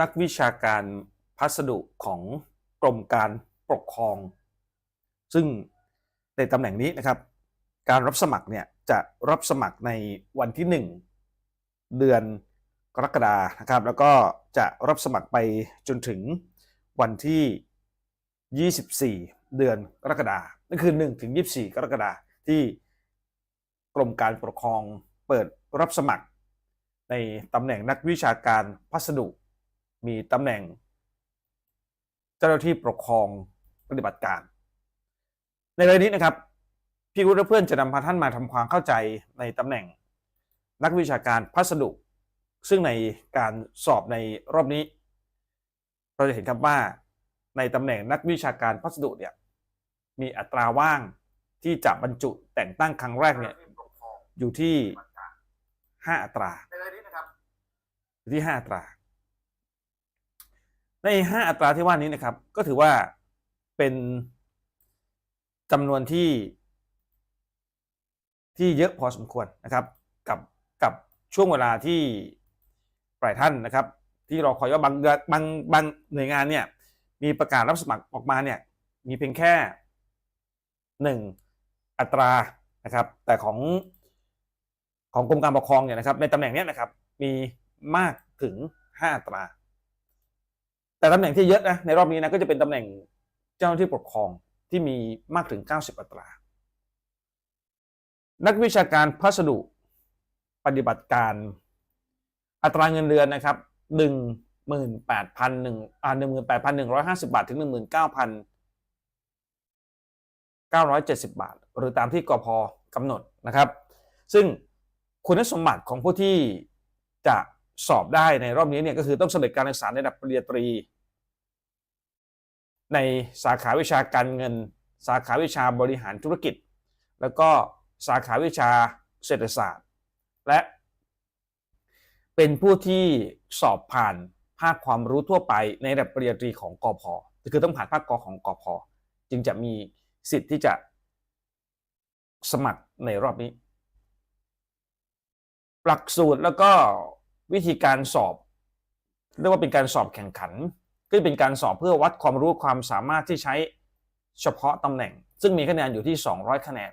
นักวิชาการพัสดุของกรมการปกครอง ซึ่งในตำแหน่งนี้นะครับ การรับสมัครเนี่ยจะรับสมัครในวันที่ 1 เดือนกรกฎานะครับ แล้วก็จะรับสมัครไปจนถึงวันที่ 24 เดือนกรกฎานั่นคือ 1 ถึง 24 กรกฎาที่กรมการปกครองเปิดรับสมัครในตำแหน่งนักวิชาการพัสดุ มีตำแหน่ง เจ้าหน้าที่ปกครองปฏิบัติการ ในเรื่องนี้นะครับ พี่วุฒิและเพื่อนจะนำพาท่านมาทำความเข้าใจในตำแหน่ง นักวิชาการพัสดุ ซึ่งในการสอบในรอบนี้ เราจะเห็นครับว่าในตำแหน่งนักวิชาการพัสดุเนี่ยมีอัตราว่างที่จะบรรจุแต่งตั้งครั้งแรกเนี่ยอยู่ที่ 5 อัตราในเลยนี้นะครับอยู่ที่ 5 อัตรา ใน5อัตราที่ว่านี้นะครับ ก็ถือว่าเป็นจำนวนที่ ที่เยอะพอสมควรนะครับ กับกับช่วงเวลาที่ปลายท่านนะครับ ที่เราคอยว่าบางบางบางหน่วยงานเนี่ยมีประกาศรับสมัครออกมาเนี่ยมีเพียงแค่หนึ่งอัตรานะครับ แต่ของของกรมการปกครองเนี่ยนะครับในตำแหน่งนี้นะครับมีมากถึงห้าอัตรา แต่ตำแหน่งที่เยอะนะในรอบนี้นะก็จะเป็นตำแหน่งเจ้าหน้าที่ปกครองที่มีมากถึง 90 อัตรา นักวิชาการพัสดุปฏิบัติการ อัตราเงินเดือนนะครับหนึ่งหมื่นแปดพันหนึ่งอ่าหนึ่งหมื่นแปดพันหนึ่งร้อยห้าสิบาท ถึงหนึ่งหมื่นเก้าพันเก้าร้อยเจ็ดสิบาท หรือตามที่กพกำหนดนะครับ ซึ่งคุณสมบัติของผู้ที่จะ สอบได้ในรอบนี้เนี่ยก็คือต้องสำเร็จการศึกษาในระดับปริญญาตรี ในสาขาวิชาการเงิน สาขาวิชาบริหารธุรกิจ แล้วก็สาขาวิชาเศรษฐศาสตร์ และเป็นผู้ที่สอบผ่านภาคความรู้ทั่วไปในระดับปริญญาตรีของกอพคือต้องผ่านภาคกอของกอพจึงจะมีสิทธิ์ที่จะสมัครในรอบนี้ หลักสูตรแล้วก็ วิธีการสอบ เรียกว่าเป็นการสอบแข่งขัน ก็เป็นการสอบเพื่อวัดความรู้ความสามารถที่ใช้เฉพาะตำแหน่ง ซึ่งมีคะแนนอยู่ที่ 200 คะแนน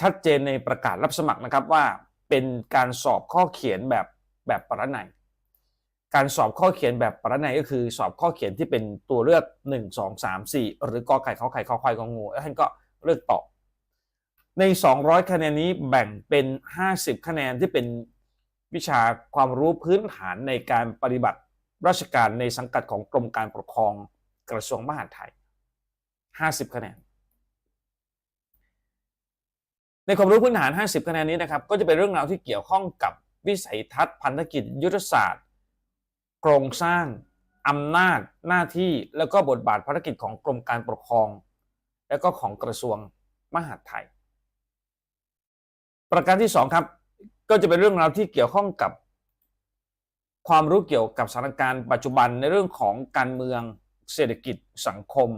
ชัดเจนในประกาศรับสมัครนะครับว่าเป็นการสอบข้อเขียนแบบแบบปรนัยการสอบข้อเขียนแบบปรนัยก็คือสอบข้อเขียนที่เป็นตัวเลือก 1 2 3 4 หรือกอไก่ขอไข่ขอควายกองูแล้วท่านก็เลือกตอบใน 200 คะแนนนี้แบ่งเป็น 50 คะแนนที่เป็น วิชาความรู้พื้นฐานในการปฏิบัติราชการในสังกัดของกรมการปกครองกระทรวงมหาดไทย 50 คะแนน ในความรู้พื้นฐาน 50 คะแนนนี้นะครับ ก็จะเป็นเรื่องราวที่เกี่ยวข้องกับวิสัยทัศน์พันธกิจ ยุทธศาสตร์ โครงสร้างอำนาจหน้าที่แล้วก็บทบาทภารกิจของกรมการปกครอง แล้วก็ของกระทรวงมหาดไทย ประการที่ 2 ครับ ก็จะเป็นเรื่องราวที่เกี่ยวข้องกับ ความรู้เกี่ยวกับสถานการณ์ปัจจุบันในเรื่องของการเมืองเศรษฐกิจสังคม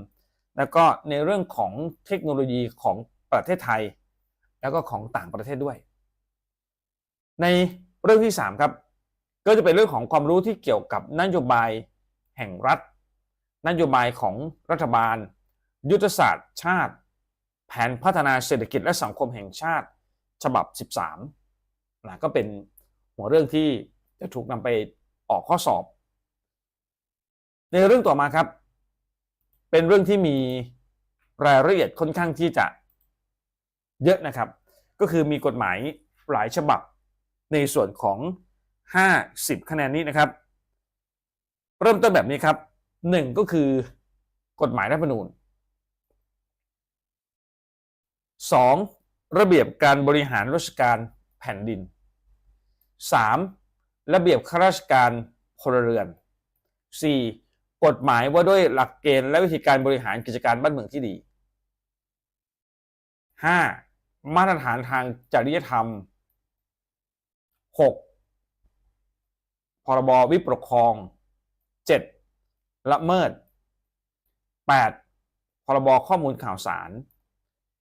แล้วก็ในเรื่องของเทคโนโลยีของประเทศไทย แล้วก็ของต่างประเทศด้วย ในเรื่องที่ 3 ครับ ก็จะเป็นเรื่องของความรู้ที่เกี่ยวกับนโยบายแห่งรัฐ นโยบายของรัฐบาล ยุทธศาสตร์ชาติ แผนพัฒนาเศรษฐกิจและสังคมแห่งชาติ ฉบับ 13 นะก็เป็นหัวเรื่องที่จะถูกนำไปออกข้อสอบ ในเรื่องต่อมาครับ เป็นเรื่องที่มีรายละเอียดค่อนข้างที่จะเยอะนะครับ ก็คือมีกฎหมายหลายฉบับในส่วนของ 50 คะแนนนี้นะครับ เริ่มต้นแบบนี้ครับ 1 ก็คือกฎหมายรัฐธรรมนูญ 2. ระเบียบการบริหารราชการแผ่นดิน 3. ระเบียบข้าราชการพลเรือน 4. กฎหมายว่าด้วยหลักเกณฑ์และวิธีการบริหารกิจการบ้านเมืองที่ดี 5. มาตรฐานทางจริยธรรม 6. พรบวิปกครอง 7. ละเมิด 8. พรบข้อมูลข่าวสาร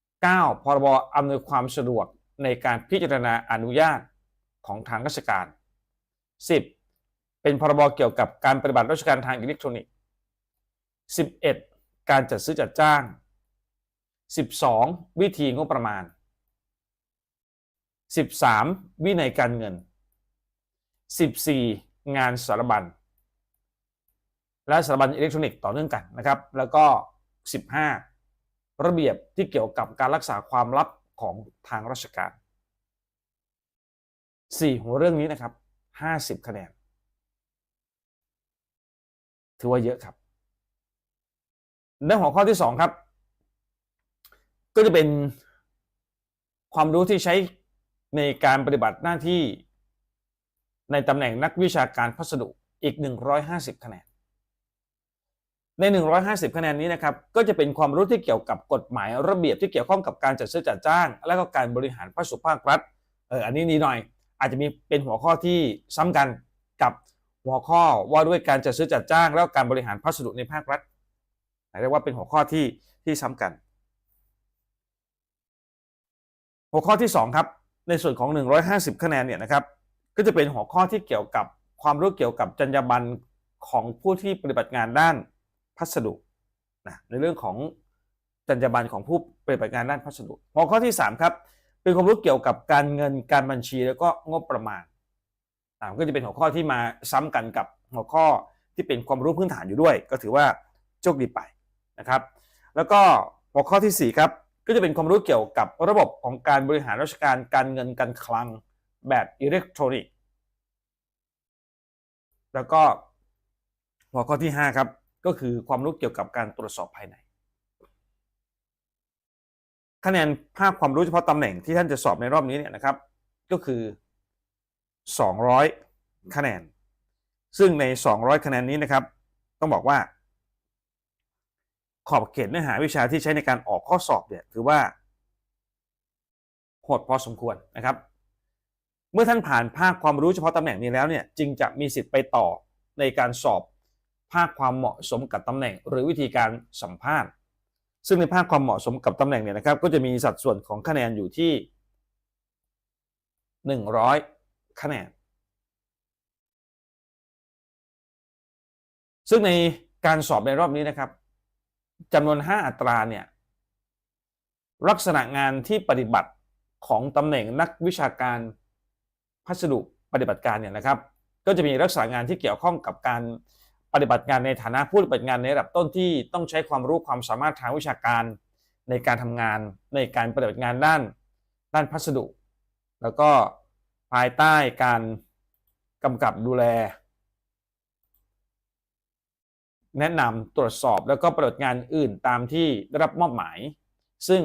9. พรบอำนวยความสะดวกในการพิจารณาอนุญาต ของทางราชการ 10. เป็นพรบเกี่ยวกับการปฏิบัติราชการทางอิเล็กทรอนิกส์ 11 การจัดซื้อจัดจ้าง 12 วิธีงบประมาณ 13 วินัยการเงิน 14 งานสารบัญและสถาบันอิเล็กทรอนิกส์ต่อเนื่องกันนะครับ แล้วก็ 15 ระเบียบที่เกี่ยวกับการรักษาความลับของทางราชการ 4 หัวเรื่องนี้นะครับ 50 คะแนน ถือว่าเยอะครับในหัวข้อที่ 2 ครับ ก็จะเป็นความรู้ที่ใช้ในการปฏิบัติหน้าที่ในตำแหน่งนักวิชาการพัสดุอีก 150 คะแนน ใน 150 คะแนนนี้นะครับ ก็จะเป็นความรู้ที่เกี่ยวกับกฎหมายระเบียบที่เกี่ยวข้องกับการจัดซื้อจัดจ้าง และก็การบริหารพัสดุภาครัฐ เออ อันนี้นีหน่อย อาจจะมีเป็นหัวข้อที่ซ้ำกันกับหัวข้อว่าด้วยการจัดซื้อจัดจ้าง แล้วการบริหารพัสดุในภาครัฐเรียกว่าเป็นหัวข้อที่ที่ซ้ำกัน หัวข้อที่ 2 ครับ ในส่วนของ 150 คะแนนเนี่ยนะครับ ก็จะเป็นหัวข้อที่เกี่ยวกับความรู้เกี่ยวกับจรรยาบรรณของผู้ที่ปฏิบัติงานด้านพัสดุนะในเรื่องของจรรยาบรรณของผู้ปฏิบัติงานด้านพัสดุ หัวข้อที่ 3 ครับ เป็นความรู้เกี่ยวกับการเงินการบัญชีแล้วก็งบประมาณอ่าก็จะเป็นหัวข้อที่มาซ้ำกันกับหัวข้อที่เป็นความรู้พื้นฐานอยู่ด้วย ก็ถือว่าโชคดีไปนะครับ แล้วก็หัวข้อทีสี่4ครับก็จะเป็นความรู้เกี่ยวกับระบบของการบริหารราชการการเงินการคลังแบบอิเล็กทรอนิกส์แล้วก็หัวข้อที่5ครับก็คือความรู้เกี่ยวกับการตรวจสอบภายใน คะแนนภาคความรู้เฉพาะตำแหน่งที่ท่านจะสอบในรอบนี้เนี่ยนะครับ ก็คือ 200 คะแนน ซึ่งใน 200 คะแนนนี้นะครับ ต้องบอกว่า ขอบเขตเนื้อหาวิชาที่ใช้ในการออกข้อสอบเนี่ยถือว่าโหดพอสมควรนะครับ เมื่อท่านผ่านภาคความรู้เฉพาะตำแหน่งนี้แล้วเนี่ยจึงจะมีสิทธิ์ไปต่อในการสอบภาคความเหมาะสมกับตำแหน่ง หรือวิธีการสัมภาษณ์ ซึ่งในภาคความเหมาะสมกับตำแหน่งเนี่ยนะครับ ก็จะมีสัดส่วนของคะแนนอยู่ที่ 100 คะแนน ซึ่งในการสอบในรอบนี้นะครับจำนวน 5 อัตราเนี่ยลักษณะงานที่ปฏิบัติของตำแหน่งนักวิชาการพัสดุปฏิบัติการเนี่ยนะครับ ก็จะมีลักษณะงานที่เกี่ยวข้องกับการ ปฏิบัติงานในฐานะผู้ปฏิบัติงานในระดับต้นที่ต้องใช้ความรู้ความสามารถทางวิชาการในการทำงานในการปฏิบัติงานด้านด้านพัสดุ แล้วก็ภายใต้การกำกับดูแล แนะนำตรวจสอบแล้วก็ปฏิบัติงานอื่นตามที่ได้รับมอบหมาย ซึ่ง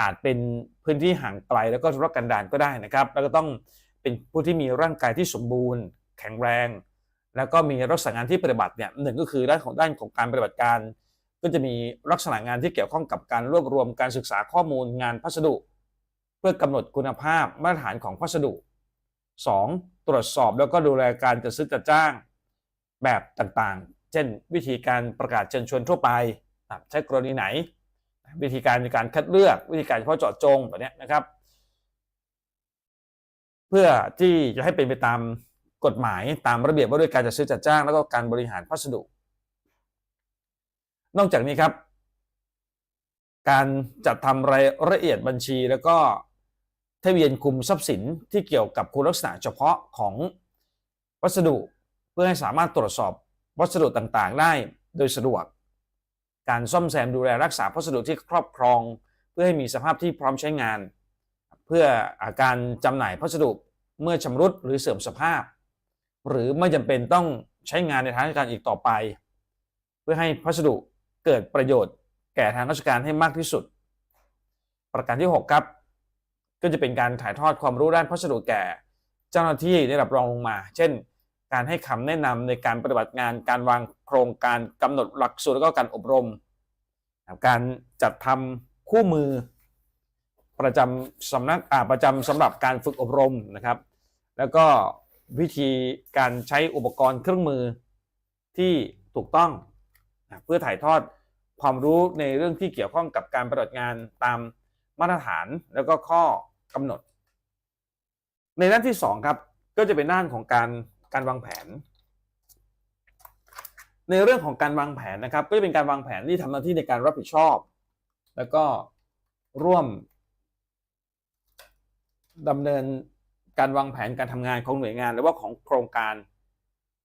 อาจเป็นพื้นที่ห่างไกลแล้วก็ธุรกันดารก็ได้นะครับ แล้วก็ต้องเป็นผู้ที่มีร่างกายที่สมบูรณ์ แข็งแรง แล้วก็มีลักษณะงานที่ปฏิบัติเนี่ยหนึ่งก็คือด้านของด้านของการปฏิบัติการ ก็จะมีลักษณะงานที่เกี่ยวข้องกับการรวบรวมการศึกษาข้อมูลงานพัสดุ เพื่อกำหนดคุณภาพมาตรฐานของพัสดุ 2. ตรวจสอบแล้วก็ดูแลการจัดซื้อจัดจ้างแบบต่างๆ เช่น วิธีการประกาศเชิญชวนทั่วไป ใช้กรณีไหน วิธีการในการคัดเลือก วิธีการเฉพาะเจาะจงแบบนี้นะครับ เพื่อที่จะให้เป็นไปตาม กฎหมายตามระเบียบว่าด้วยการจัดซื้อจัดจ้าง แล้วก็การบริหารพัสดุ นอกจากนี้ครับ การจัดทำรายละเอียดบัญชี แล้วก็ทะเบียนคุมทรัพย์สินที่เกี่ยวกับคุณลักษณะเฉพาะของวัสดุเพื่อให้สามารถตรวจสอบวัสดุต่างๆ ได้โดยสะดวก การซ่อมแซมดูแลรักษาพัสดุที่ครอบครอง เพื่อให้มีสภาพที่พร้อมใช้งาน เพื่ออาการจำหน่ายพัสดุเมื่อชำรุดหรือเสื่อมสภาพ หรือไม่จำเป็นต้องใช้งานในทางราชการอีกต่อไป เพื่อให้พัสดุเกิดประโยชน์แก่ทางราชการให้มากที่สุด ประการที่ 6 ครับ ก็จะเป็นการถ่ายทอดความรู้ด้านพัสดุแก่ เจ้าหน้าที่ในระดับรองลงมา เช่น การให้คำแนะนำในการปฏิบัติงาน การวางโครงการกำหนดหลักสูตรแล้วก็การอบรม การจัดทำคู่มือ ประจำสำนักประจำสำหรับการฝึกอบรมนะครับ แล้วก็ วิธีการใช้อุปกรณ์เครื่องมือที่ถูกต้องเพื่อถ่ายทอดความรู้ในเรื่องที่เกี่ยวข้องกับการปฏิบัติงานตามมาตรฐานแล้วก็ข้อกำหนด ในด้านที่2ครับก็จะเป็นด้านของการการวางแผน ในเรื่องของการวางแผนนะครับ ก็จะเป็นการวางแผนที่ทำหน้าที่ในการรับผิดชอบ แล้วก็ร่วมดำเนิน การวางแผนการทำงานของหน่วยงานหรือว่าของโครงการ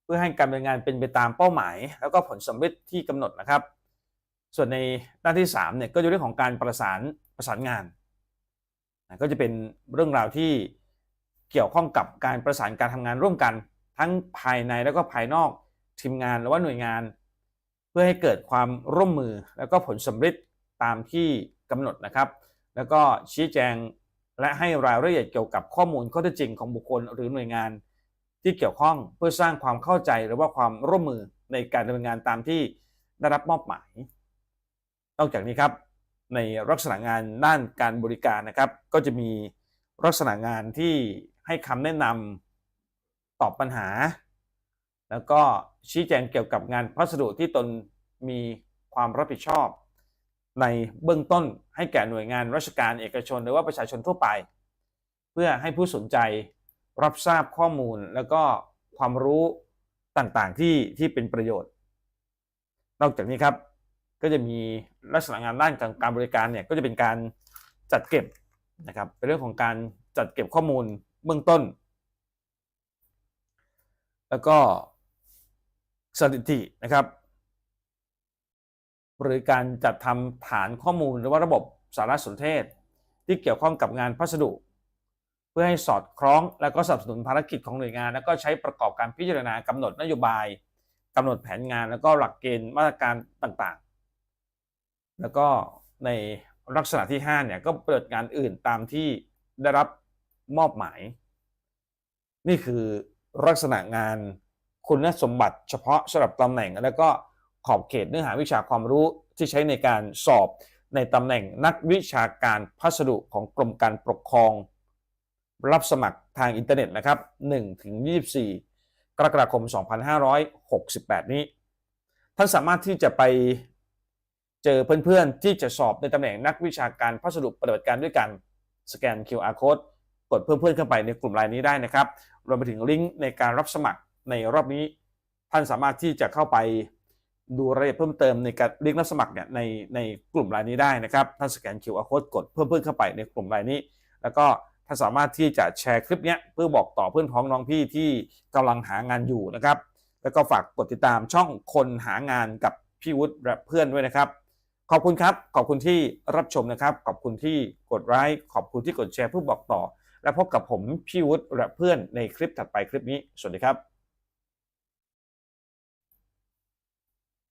เพื่อให้การดำเนินงานเป็นไปตามเป้าหมาย แล้วก็ผลสำเร็จที่กำหนดนะครับ ส่วนในด้านที่3เนี่ยก็จะเรื่องของการประสานประสานงานนะก็จะเป็นเรื่องราวที่เกี่ยวข้องกับการประสานการทำงานร่วมกัน ทั้งภายในแล้วก็ภายนอกทีมงานหรือว่าหน่วยงาน เพื่อให้เกิดความร่วมมือแล้วก็ผลสำเร็จตามที่กำหนดนะครับ แล้วก็ชี้แจง และให้รายละเอียดเกี่ยวกับข้อมูลข้อเท็จจริงของบุคคลหรือหน่วยงาน ที่เกี่ยวข้องเพื่อสร้างความเข้าใจหรือว่าความร่วมมือในการดำเนินงานตามที่ได้รับมอบหมาย นอกจากนี้ครับ ในลักษณะงานด้านการบริการนะครับ ก็จะมีลักษณะงานที่ให้คำแนะนำตอบปัญหา แล้วก็ชี้แจงเกี่ยวกับงานพัสดุที่ตนมีความรับผิดชอบ ในเบื้องต้นให้แก่หน่วยงานราชการเอกชน หรือว่าประชาชนทั่วไป เพื่อให้ผู้สนใจรับทราบข้อมูลแล้วก็ความรู้ต่างๆที่ที่เป็นประโยชน์ นอกจากนี้ครับก็จะมีลักษณะงานด้านการการบริการเนี่ยก็จะเป็นการจัดเก็บนะครับเป็นเรื่องของการจัดเก็บข้อมูลเบื้องต้น แล้วก็สถิตินะครับ หรือการจัดทำฐานข้อมูลหรือว่าระบบสารสนเทศ ที่เกี่ยวข้องกับงานพัสดุ เพื่อให้สอดคล้องและก็สนับสนุนภารกิจของหน่วยงาน แล้วก็ใช้ประกอบการพิจารณากำหนดนโยบายกำหนดแผนงานแล้วก็หลักเกณฑ์มาตรการต่างๆ แล้วก็ในลักษณะที่5เนี่ยก็เปิดงานอื่นตามที่ได้รับมอบหมาย นี่คือลักษณะงานคุณสมบัติเฉพาะสำหรับตำแหน่งแล้วก็ ขอบเขตเนื้อหาวิชาความรู้ที่ใช้ในการสอบในตำแหน่งนักวิชาการพัสดุของกรมการปกครอง รับสมัครทางอินเทอร์เน็ตนะครับ1ถึง24 กรกฎาคม 2568 นี้ ท่านสามารถที่จะไปเจอเพื่อนๆ ที่จะสอบในตำแหน่งนักวิชาการพัสดุปฏิบัติการด้วยกัน สแกน QR code กดเพิ่มเพื่อนเข้าไปในกลุ่มไลน์นี้ได้นะครับรวมไปถึงลิงก์ในการรับสมัครในรอบนี้ ท่านสามารถที่จะเข้าไป ดูรายละเอียดเพิ่มเติมในการลิงก์รับสมัครเนี่ยในในกลุ่มไลน์นี้ได้นะครับท่านสแกน QR code กดเพิ่มเพื่อนเข้าไปในกลุ่มไลน์นี้ แล้วก็ท่านสามารถที่จะแชร์คลิปเนี้ยเพื่อบอกต่อเพื่อนพ้องน้องพี่ที่กำลังหางานอยู่นะครับ แล้วก็ฝากกดติดตามช่องคนหางานกับพี่วุฒิและเพื่อนด้วยนะครับ ขอบคุณครับ ขอบคุณที่รับชมนะครับ ขอบคุณที่กดไลค์ขอบคุณที่กดแชร์เพื่อบอกต่อ และพบกับผมพี่วุฒิและเพื่อนในคลิปถัดไปคลิปนี้สวัสดีครับ